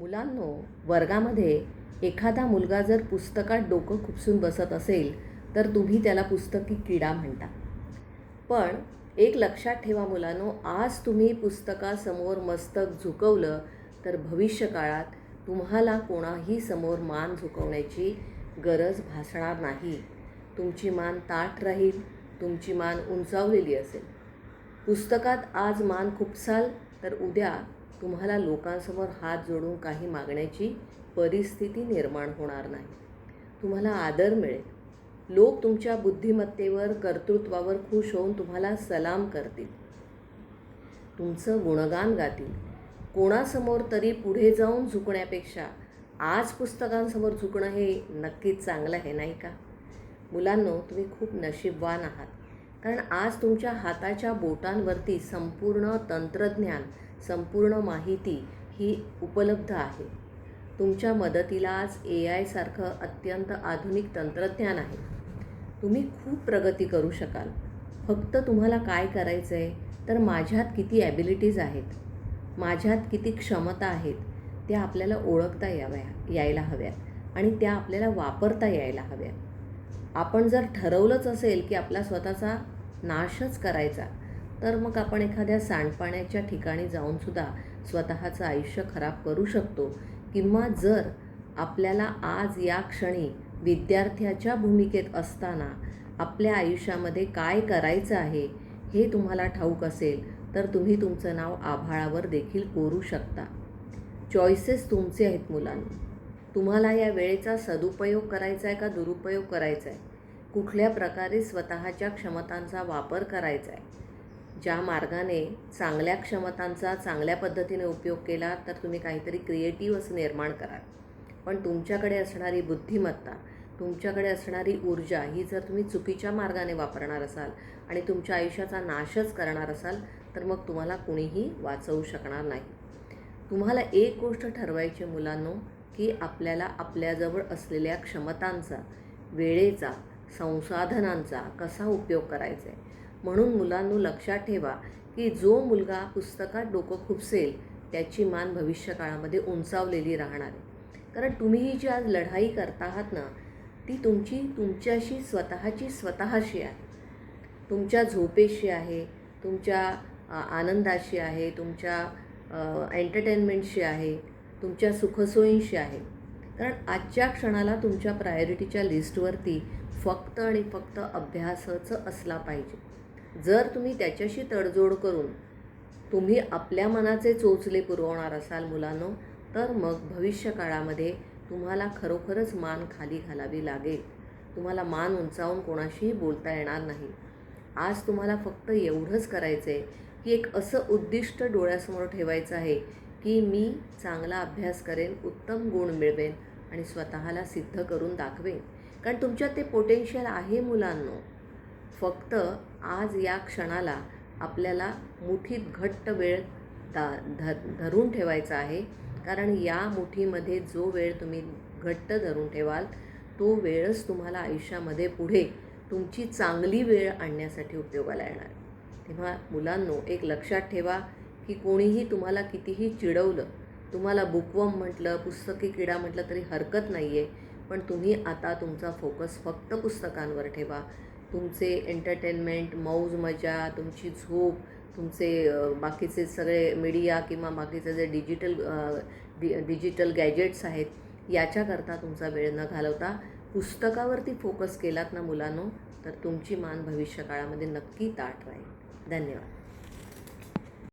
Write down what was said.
मुलांनो वर्गामध्ये एखादा मुलगा जर पुस्तकात डोकं खुपसून बसत असेल तर तुम्ही त्याला पुस्तकी किडा म्हणता. पण एक लक्षात ठेवा मुलांनो आज तुम्ही पुस्तकासमोर मस्तक झुकवलं तर भविष्य काळात तुम्हाला कोणाही समोर मान झुकवण्याची गरज भासणार नाही. तुमची मान ताठ राहील तुमची मान उंचावलेली असेल. पुस्तकात आज मान खुपसाल तर उद्या तुम्हाला लोकांसमोर हात जोडून काही मागण्याची परिस्थिती निर्माण होणार नाही. तुम्हाला आदर मिळेल. लोक तुमच्या बुद्धिमत्तेवर कर्तृत्वावर खुश होऊन तुम्हाला सलाम करतील. तुमचं गुणगान गातील. कोणासमोर तरी पुढे जाऊन झुकण्यापेक्षा आज पुस्तकांसमोर झुकणं हे नक्कीच चांगलं आहे नाही का? मुलांनो तुम्ही खूप नशीबवान आहात. कारण आज तुमच्या हाताच्या बोटांवरती संपूर्ण तंत्रज्ञान संपूर्ण माहिती ही उपलब्ध आहे. तुमच्या मदतीला आज ए आयसारखं अत्यंत आधुनिक तंत्रज्ञान आहे. तुम्ही खूप प्रगती करू शकाल. फक्त तुम्हाला काय करायचं आहे तर माझ्यात किती ॲबिलिटीज आहेत माझ्यात किती क्षमता आहेत त्या आपल्याला ओळखता याव्या यायला हव्या आणि त्या आपल्याला वापरता यायला हव्या आपण जर ठरवलंच असेल की आपला स्वतःचा नाशच करायचा तर मग आपण एखाद्या सांडपाण्याच्या ठिकाणी जाऊनसुद्धा स्वतःचं आयुष्य खराब करू शकतो. किंवा जर आपल्याला आज या क्षणी विद्यार्थ्याच्या भूमिकेत असताना आपल्या आयुष्यामध्ये काय करायचं आहे हे तुम्हाला ठाऊक असेल तर तुम्ही तुमचं नाव आभाळावर देखील कोरू शकता. चॉईसेस तुमचे आहेत मुलांनी. तुम्हाला या वेळेचा सदुपयोग करायचा आहे का दुरुपयोग करायचा आहे कुठल्या प्रकारे स्वतःच्या क्षमतांचा वापर करायचा आहे ज्या मार्गाने चांगल्या क्षमतांचा चांगल्या पद्धतीने उपयोग केला तर तुम्ही काहीतरी क्रिएटिव्ह असं निर्माण कराल. पण तुमच्याकडे असणारी बुद्धिमत्ता तुमच्याकडे असणारी ऊर्जा ही जर तुम्ही चुकीच्या मार्गाने वापरणार असाल आणि तुमच्या आयुष्याचा नाशच करणार असाल तर मग तुम्हाला कुणीही वाचवू शकणार नाही. तुम्हाला एक गोष्ट ठरवायची मुलांनो की आपल्याला आपल्याजवळ असलेल्या क्षमतांचा वेळेचा संसाधनांचा कसा उपयोग करायचा आहे? म्हणून मुलांनो लक्षात ठेवा की जो मुलगा पुस्तकात डोकं खुपसेल त्याची मान भविष्यकाळामध्ये उंचावलेली राहणार आहे. कारण तुम्ही ही जी आज लढाई करता आहात ना ती तुमची तुमच्याशी स्वतःची स्वतःशी आहे. तुमच्या झोपेशी आहे तुमच्या आनंदाशी आहे तुमच्या एंटरटेनमेंटशी आहे तुमच्या सुखसोयींशी आहे. कारण आजच्या क्षणाला तुमच्या प्रायोरिटीच्या लिस्टवरती फक्त आणि फक्त अभ्यासाचं असला पाहिजे. जर तुम्ही त्याच्याशी तडजोड करून तुम्ही आपल्या मनाचे चोचले पुरवणार असाल मुलांनो तर मग भविष्य काळामध्ये तुम्हाला खरोखरच मान खाली घालावी लागेल. तुम्हाला मान उंचावून कोणाशीही बोलता येणार नाही. आज तुम्हाला फक्त एवढंच करायचं आहे की एक असं उद्दिष्ट डोळ्यासमोर ठेवायचं आहे की मी चांगला अभ्यास करेन उत्तम गुण मिळवेन आणि स्वतःला सिद्ध करून दाखवेन. कारण तुमच्यात ते पोटेन्शियल आहे मुलांनो. फक्त आज या क्षणाला आपल्याला मुठीत घट्ट वेळ दा ध धरून ठेवायचा आहे. कारण या मुठीमध्ये जो वेळ तुम्ही घट्ट धरून ठेवाल तो वेळच तुम्हाला आयुष्यामध्ये पुढे तुमची चांगली वेळ आणण्यासाठी उपयोगाला येणार. तेव्हा मुलांनो एक लक्षात ठेवा की कोणीही तुम्हाला कितीही चिडवलं तुम्हाला बुकवम म्हटलं पुस्तकी किडा म्हटलं तरी हरकत नाही आहे पण तुम्ही आता तुमचा फोकस फक्त पुस्तकांवर ठेवा. तुमचे एंटरटेनमेंट मौज मजा तुमची झोप तुमचे बाकीचे सगळे मीडिया किंवा बाकीचे जे डिजिटल डि डिजिटल गॅजेट्स आहेत याच्याकरता तुमचा वेळ न घालवता पुस्तकावरती फोकस केलात ना मुलांनो तर तुमची मान भविष्यकाळामध्ये नक्की ताट राहील. धन्यवाद.